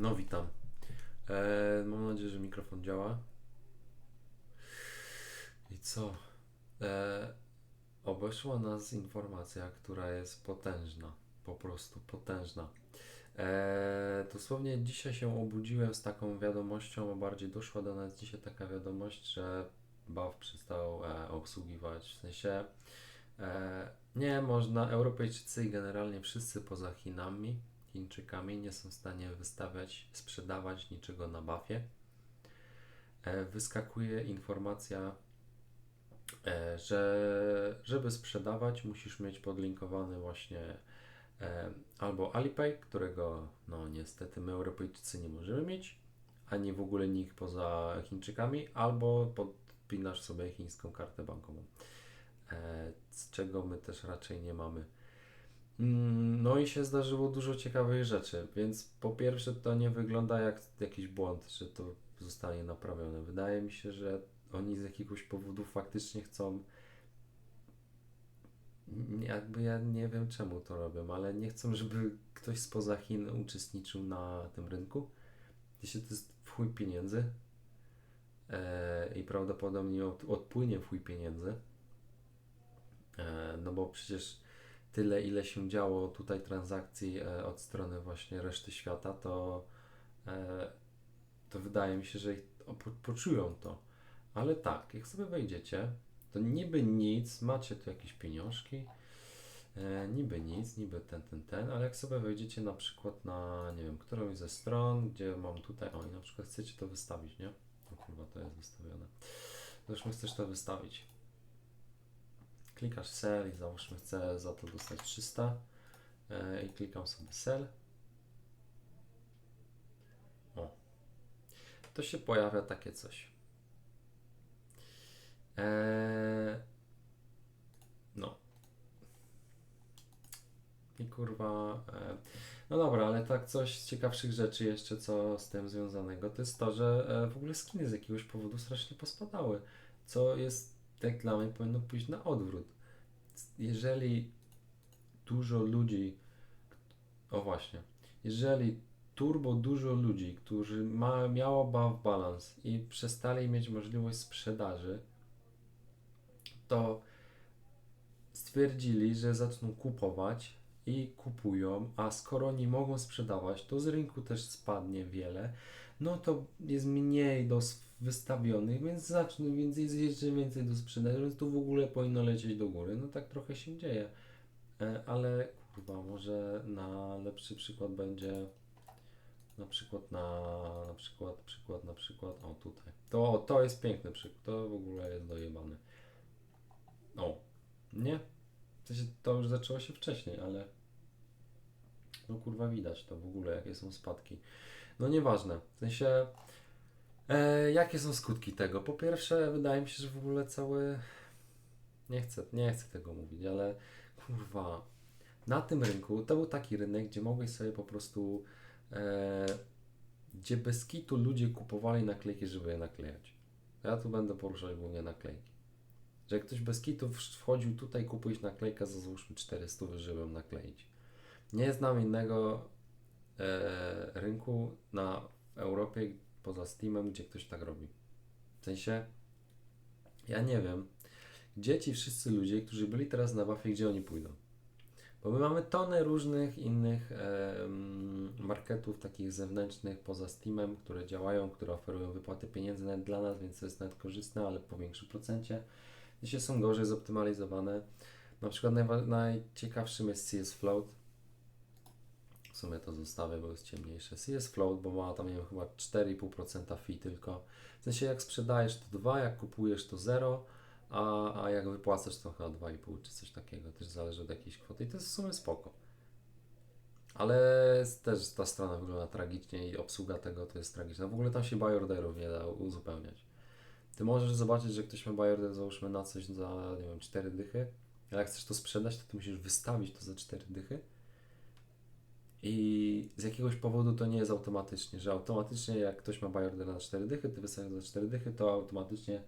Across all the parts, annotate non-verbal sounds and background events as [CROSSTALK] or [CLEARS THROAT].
No witam. E, mam nadzieję, że mikrofon działa. I co? E, obeszła nas informacja, która jest potężna. Po prostu potężna. E, dosłownie dzisiaj się obudziłem z taką wiadomością, a bardziej doszła do nas dzisiaj taka wiadomość, że BAW przestał e, obsługiwać. W sensie e, nie można, Europejczycy i generalnie wszyscy poza Chinami Chińczykami nie są w stanie wystawiać, sprzedawać niczego na bafie. E, wyskakuje informacja, e, że żeby sprzedawać, musisz mieć podlinkowany właśnie e, albo Alipay, którego no niestety my Europejczycy nie możemy mieć, ani w ogóle nikt poza Chińczykami, albo podpinasz sobie chińską kartę bankową, z czego my też raczej nie mamy. Mm, no i się zdarzyło dużo ciekawych rzeczy, więc po pierwsze to nie wygląda jak jakiś błąd, że to zostanie naprawione. Wydaje mi się, że oni z jakiegoś powodu faktycznie chcą. Jakby ja nie wiem czemu to robią, ale nie chcą, żeby ktoś spoza Chin uczestniczył na tym rynku. Jeśli to jest w chuj pieniędzy e, i prawdopodobnie od, odpłynie w chuj pieniędzy, e, no bo przecież tyle, ile się działo tutaj transakcji e, od strony właśnie reszty świata, to, e, to wydaje mi się, że ich, poczują to. Ale tak, jak sobie wejdziecie, to niby nic, macie tu jakieś pieniążki, e, niby nic, niby ten, ten, ten, ale jak sobie wejdziecie na przykład na, nie wiem, którąś ze stron, gdzie mam tutaj, o i na przykład chcecie to wystawić, nie? O kurwa, to jest wystawione. Zresztą chcesz to wystawić klikasz sell i załóżmy chcę za to dostać 300 e, i klikam sobie sell. O. To się pojawia takie coś. Eee, no. I kurwa. E, no dobra, ale tak coś z ciekawszych rzeczy jeszcze, co z tym związanego, to jest to, że e, w ogóle skiny z jakiegoś powodu strasznie pospadały. Co jest tak dla mnie powinno pójść na odwrót. Jeżeli dużo ludzi, o właśnie, jeżeli turbo dużo ludzi, którzy ma, miało buff balance i przestali mieć możliwość sprzedaży, to stwierdzili, że zaczną kupować i kupują, a skoro nie mogą sprzedawać, to z rynku też spadnie wiele, no to jest mniej do wystawionych, więc zacznie, więc jest jeszcze więcej do sprzedaży, więc tu w ogóle powinno lecieć do góry. No tak trochę się dzieje. E, ale kurwa, może na lepszy przykład będzie na przykład na, na przykład, przykład, na przykład, o tutaj. To, to jest piękny przykład, to w ogóle jest dojebane. O, nie? W sensie to już zaczęło się wcześniej, ale no kurwa widać to w ogóle, jakie są spadki. No nieważne, w sensie E, jakie są skutki tego? Po pierwsze, wydaje mi się, że w ogóle cały. Nie chcę, nie chcę tego mówić, ale kurwa, na tym rynku to był taki rynek, gdzie mogłeś sobie po prostu. E, gdzie bez kitu ludzie kupowali naklejki, żeby je naklejać. Ja tu będę poruszać głównie naklejki. Że jak ktoś bez kitu wchodził tutaj, kupujesz naklejkę za załóżmy 400, żeby nakleić. Nie znam innego e, rynku na Europie, poza Steamem, gdzie ktoś tak robi. W sensie, ja nie wiem, gdzie ci wszyscy ludzie, którzy byli teraz na Buffy, gdzie oni pójdą. Bo my mamy tonę różnych innych e, marketów takich zewnętrznych poza Steamem, które działają, które oferują wypłaty pieniędzy nawet dla nas, więc to jest nawet korzystne, ale po większym procencie. Dzisiaj są gorzej zoptymalizowane. Na przykład najciekawszym jest CS Float, sumie to zostawię, bo jest ciemniejsze. CS Float, bo ma tam nie wiem, chyba 4,5% fee tylko. W sensie jak sprzedajesz to 2, jak kupujesz to 0, a, a jak wypłacasz to chyba 2,5 czy coś takiego. Też zależy od jakiejś kwoty i to jest w sumie spoko. Ale też ta strona wygląda tragicznie i obsługa tego to jest tragiczna. W ogóle tam się buy orderów nie da uzupełniać. Ty możesz zobaczyć, że ktoś ma buy order załóżmy na coś za, nie wiem, 4 dychy, ale jak chcesz to sprzedać, to ty musisz wystawić to za 4 dychy i z jakiegoś powodu to nie jest automatycznie, że automatycznie jak ktoś ma buy order na 4 dychy, ty wystawiasz za 4 dychy, to automatycznie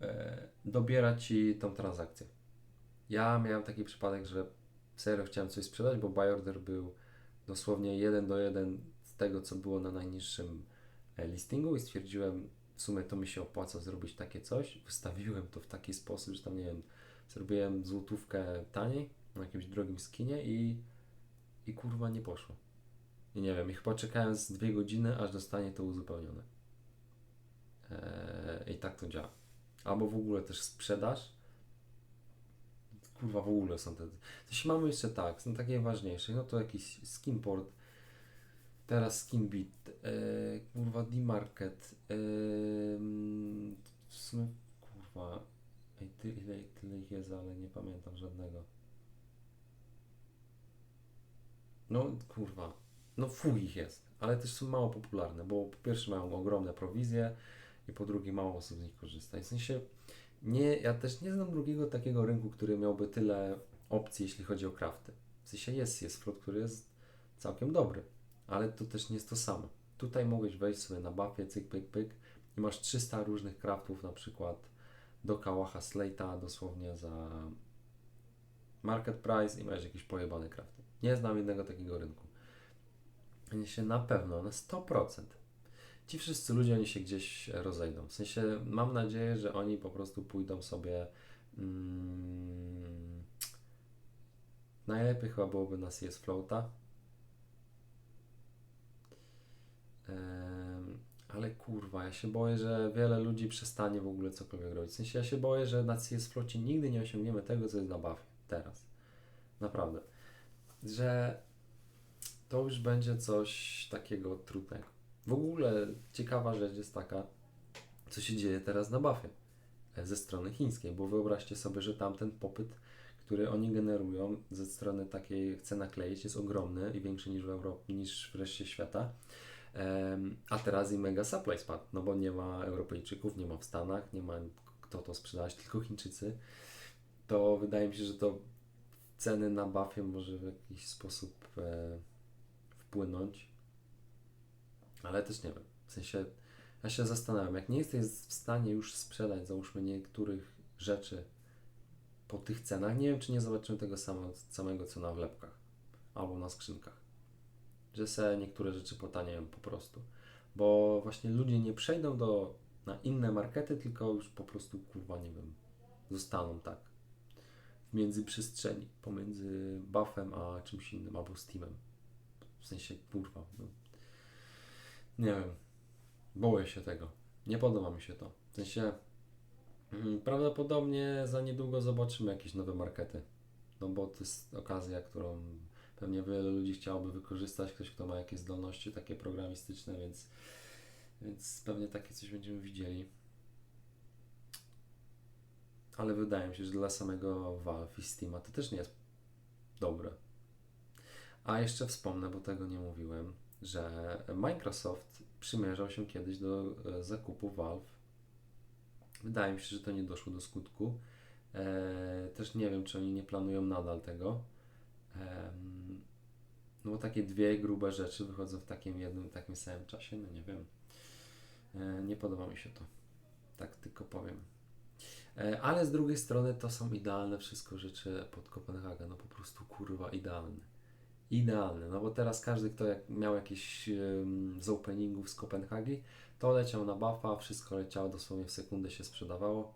e, dobiera ci tą transakcję. Ja miałem taki przypadek, że serio chciałem coś sprzedać, bo buy order był dosłownie 1 do 1 tego, co było na najniższym e, listingu i stwierdziłem, w sumie to mi się opłaca zrobić takie coś. Wystawiłem to w taki sposób, że tam nie wiem, zrobiłem złotówkę taniej na jakimś drogim skinie i, i kurwa nie poszło. I nie wiem, i chyba czekałem z dwie godziny, aż dostanie to uzupełnione. Eee, I tak to działa. Albo w ogóle też sprzedaż. Kurwa, w ogóle są te. Coś mamy jeszcze tak, są takie ważniejsze. No to jakiś skinport. Teraz skinbit. Eee, kurwa, D-Market. Eee, w sumie, kurwa. Ej, ty, ile, tyle ich jest, ale nie pamiętam żadnego. No, kurwa. No, fuj ich jest, ale też są mało popularne, bo po pierwsze mają ogromne prowizje i po drugie mało osób z nich korzysta. I w sensie, nie, ja też nie znam drugiego takiego rynku, który miałby tyle opcji, jeśli chodzi o crafty. W sensie jest, jest flot, który jest całkiem dobry, ale to też nie jest to samo. Tutaj mogłeś wejść sobie na buffie, cyk, pyk, pyk i masz 300 różnych craftów, na przykład do Kałacha Slate'a dosłownie za market price i masz jakieś pojebane crafty. Nie znam jednego takiego rynku. Oni się na pewno, na 100%. Ci wszyscy ludzie, oni się gdzieś rozejdą. W sensie, mam nadzieję, że oni po prostu pójdą sobie. Mm, najlepiej chyba byłoby na CS Floata. Ale kurwa, ja się boję, że wiele ludzi przestanie w ogóle cokolwiek robić. W sensie, ja się boję, że na CS Floacie nigdy nie osiągniemy tego, co jest na buffie. Teraz. Naprawdę. Że to już będzie coś takiego trudnego. W ogóle ciekawa rzecz jest taka, co się dzieje teraz na buffie e, ze strony chińskiej, bo wyobraźcie sobie, że tamten popyt, który oni generują ze strony takiej chce nakleić jest ogromny i większy niż w Europie, niż w reszcie świata. A teraz i mega supply spadł, no bo nie ma Europejczyków, nie ma w Stanach, nie ma kto to sprzedawać, tylko Chińczycy. To wydaje mi się, że to ceny na buffie może w jakiś sposób e, wpłynąć. Ale też nie wiem. W sensie, ja się zastanawiam, jak nie jesteś w stanie już sprzedać, załóżmy, niektórych rzeczy po tych cenach, nie wiem, czy nie zobaczymy tego samo, samego, co na wlepkach albo na skrzynkach. Że se niektóre rzeczy potanieją po prostu. Bo właśnie ludzie nie przejdą do, na inne markety, tylko już po prostu, kurwa, nie wiem, zostaną tak w międzyprzestrzeni pomiędzy buffem a czymś innym, albo Steamem. W sensie, kurwa, no. nie wiem, boję się tego. Nie podoba mi się to. W sensie, mm, prawdopodobnie za niedługo zobaczymy jakieś nowe markety. No bo to jest okazja, którą pewnie wiele ludzi chciałoby wykorzystać. Ktoś, kto ma jakieś zdolności takie programistyczne, więc, więc pewnie takie coś będziemy widzieli. Ale wydaje mi się, że dla samego Valve i Steama to też nie jest dobre. A jeszcze wspomnę, bo tego nie mówiłem, że Microsoft przymierzał się kiedyś do e, zakupu Valve. Wydaje mi się, że to nie doszło do skutku. E, też nie wiem, czy oni nie planują nadal tego. No bo takie dwie grube rzeczy wychodzą w takim jednym, takim samym czasie, no nie wiem. E, nie podoba mi się to. Tak tylko powiem. E, Ale z drugiej strony to są idealne wszystko rzeczy pod Kopenhagę. No po prostu kurwa idealne. Idealne. No bo teraz każdy, kto jak miał jakieś um, z openingów z Kopenhagi, to leciał na buffa, wszystko leciało dosłownie w sekundę się sprzedawało.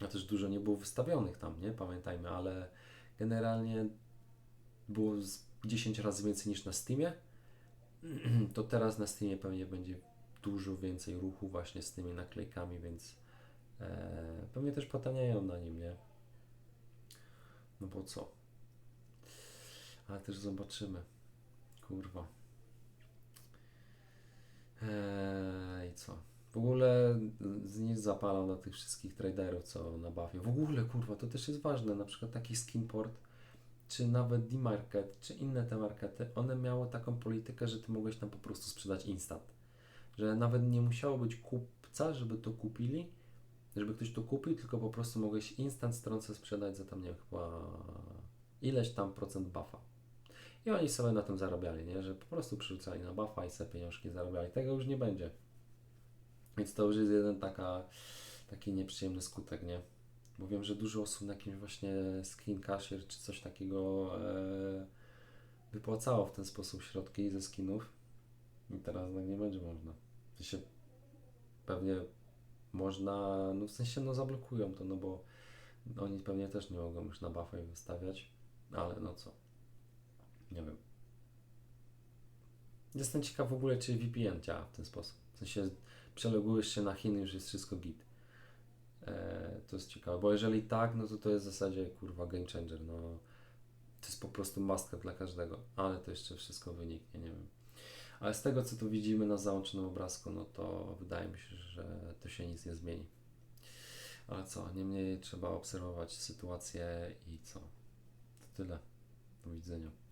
A też dużo nie było wystawionych tam, nie? Pamiętajmy, ale generalnie było z 10 razy więcej niż na Steamie. [CLEARS THROAT] To teraz na Steamie pewnie będzie dużo więcej ruchu właśnie z tymi naklejkami, więc e, pewnie też potaniają na nim, nie? No bo co? Ale też zobaczymy. Kurwa. Eee, I co? W ogóle z nic zapalam na tych wszystkich traderów, co na buffie. W ogóle, kurwa, to też jest ważne. Na przykład taki skinport, czy nawet D-Market, czy inne te markety, one miały taką politykę, że ty mogłeś tam po prostu sprzedać instant. Że nawet nie musiało być kupca, żeby to kupili, żeby ktoś to kupił, tylko po prostu mogłeś instant stronce sprzedać za tam, nie wiem, chyba ileś tam procent buffa. I oni sobie na tym zarabiali, nie? Że po prostu przerzucali na buffa i sobie pieniążki zarabiali. Tego już nie będzie. Więc to już jest jeden taka, taki nieprzyjemny skutek, nie? Bo wiem, że dużo osób na jakimś właśnie screen cashier czy coś takiego e, wypłacało w ten sposób środki ze skinów. I teraz tak nie będzie można. W sensie pewnie można, no w sensie no zablokują to, no bo oni pewnie też nie mogą już na buffa wystawiać, ale no co. Nie wiem. Jestem ciekaw w ogóle, czy VPN działa w ten sposób. W sensie przelogujesz się na Chiny, już jest wszystko git. Eee, to jest ciekawe, bo jeżeli tak, no to to jest w zasadzie kurwa game changer, no to jest po prostu maska dla każdego, ale to jeszcze wszystko wyniknie, nie wiem. Ale z tego, co tu widzimy na załączonym obrazku, no to wydaje mi się, że to się nic nie zmieni. Ale co, niemniej trzeba obserwować sytuację i co. To tyle. Do widzenia.